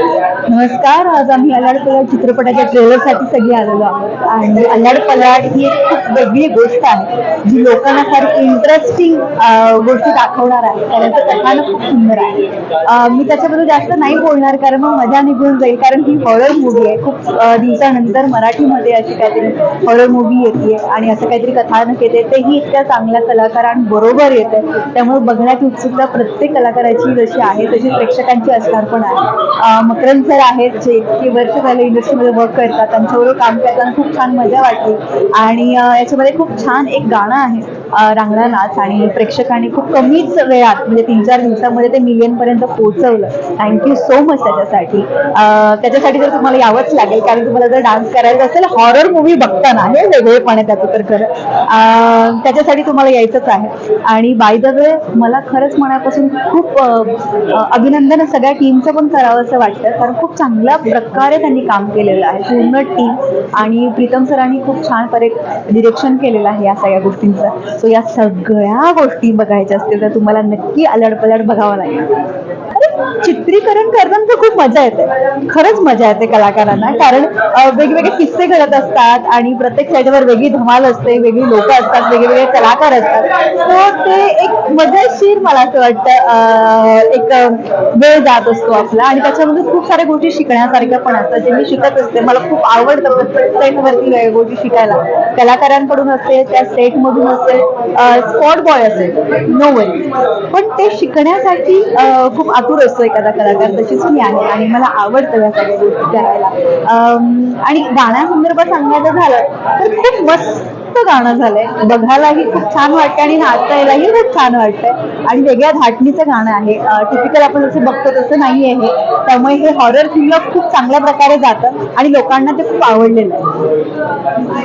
नमस्कार आज आम्ही अल्लाड पलाड चित्रपटाच्या ट्रेलरसाठी सगळी आलेलो आहोत. आणि अल्लाड पलाड ही एक खूप वेगळी गोष्ट आहे जी लोकांना फार इंटरेस्टिंग गोष्टी दाखवणार आहे. कारण ते कथानक खूप सुंदर आहे. मी त्याच्याबद्दल जास्त नाही बोलणार कारण मग मजा निघून जाईल कारण ही हॉरर मूवी आहे. खूप दिवसानंतर मराठीमध्ये अशी काहीतरी हॉरर मूवी येते आणि असं काहीतरी कथानक येते. तेही इतक्या चांगल्या कलाकारांबरोबर येते. त्यामुळे बघण्याची उत्सुकता प्रत्येक कलाकाराची जशी आहे तशी प्रेक्षकांची असणार पण आहे. मकरंद सर आहेत जे इतके वर्ष झाले इंडस्ट्रीमध्ये वर्क करतात त्यांच्याबरोबर काम करताना खूप छान मजा वाटली. आणि याच्यामध्ये खूप छान एक गाणं आहे. रांगडा नाच आणि प्रेक्षकांनी खूप कमीच वेळात म्हणजे तीन चार दिवसामध्ये ते मिलियन पर्यंत पोहोचवलं. थँक्यू सो मच त्याच्यासाठी. त्याच्यासाठी जर तुम्हाला यावंच लागेल कारण तुम्हाला जर डान्स करायचा असेल हॉरर मूवी बघताना हे वेगळेपण आहे त्याचं तर खरं. त्याच्यासाठी तुम्हाला यायचंच आहे. आणि बाय द वे मला खरंच मनापासून खूप अभिनंदन सगळ्या टीमचं पण करावं असं वाटतं कारण खूप चांगल्या प्रकारे त्यांनी काम केलेलं आहे पूर्ण टीम आणि प्रीतम सरांनी खूप छान परे डिरेक्शन केलेलं आहे या सगळ्या गोष्टींचं. सो या सगळ्या गोष्टी बघायच्या असतील तर तुम्हाला नक्की अलड पलड बघावं लागेल. चित्रीकरण करताना तर खूप मजा येते. खरंच मजा येते कलाकारांना. कारण वेगवेगळे किस्से घडत असतात आणि प्रत्येक साईडवर वेगळी धमाल असते वेगळी लोक असतात वेगवेगळे कलाकार असतात. तो ते एक मजेशीर मला असं वाटतं एक वेळ जात असतो आपला. आणि त्याच्यामध्ये खूप साऱ्या गोष्टी शिकण्यासारख्या पण असतात. जे मी शिकत असते. मला खूप आवडतं प्रत्येक सेटवरती गोष्टी शिकायला. कलाकारांकडून असते त्या सेट मधून असेल स्पॉट बॉय असेल. नो वे पण ते शिकण्यासाठी खूप आतुर असतो एखादा कलाकार. तशीच मी आहे आणि मला आवडतं या सगळ्या गोष्टी करायला. आणि गाण्यासंदर्भात सांगायचं झालं तर खूप मस्त गाणं झालंय. बघायलाही खूप छान वाटतं आणि नाचायलाही खूप छान वाटतंय. आणि वेगळ्या धाटणीचं गाणं आहे. टिपिकल आपण जसं बघतो तसं नाही आहे. त्यामुळे हे हॉरर थ्रिलर खूप चांगल्या प्रकारे जातं आणि लोकांना ते खूप आवडलेलं आहे.